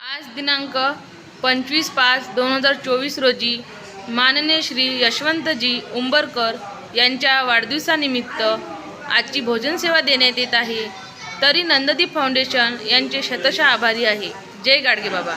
आज दिनांक पंचवीस पाच दोन हजार चोवीस रोजी माननीय श्री यशवंतजी उंबरकर यांच्या वाढदिवसानिमित्त आजची भोजनसेवा देण्यात येत आहे. तरी नंददीप फाउंडेशन यांचे शतशः आभारी आहे. जय गाडगे बाबा.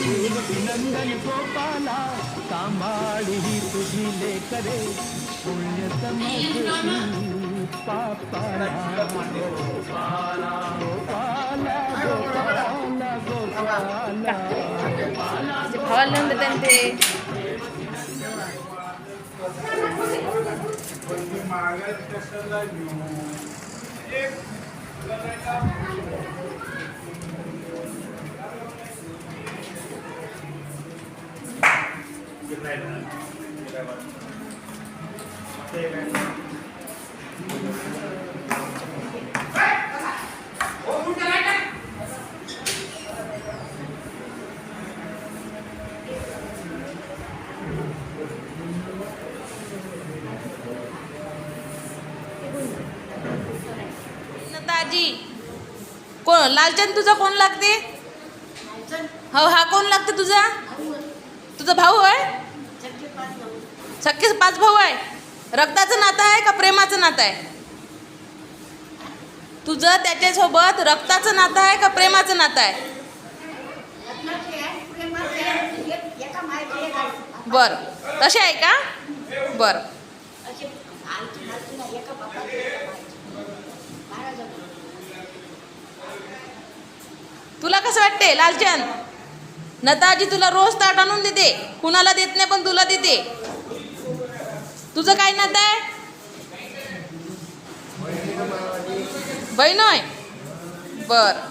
नंदन गोपाला सांभाळी तुझी लेकरे. पुण्य समजती पापाला. गोपाला गोपाला गोपाला गोपाला. भावाला नंद त्यांचे. ताजी. कोण लालचंद तुझा कोण लागते? हो हा कोण लागते तुझा? तुझा भाऊ आहे? सख्खे पाच भाऊ आहे. रक्ताचं नातं आहे का प्रेमाचं नातं आहे? तुझं त्याच्यासोबत रक्ताचं नातं आहे का प्रेमाचं नातं आहे? बर. तसे आहे का? बर. तुला कसं वाटते लालचंद? नताजी तुला रोज ताट आणून देते. कुणाला देत नाही पण तुला देते. तुझं काय नातं आहे? बहीण आहे बर.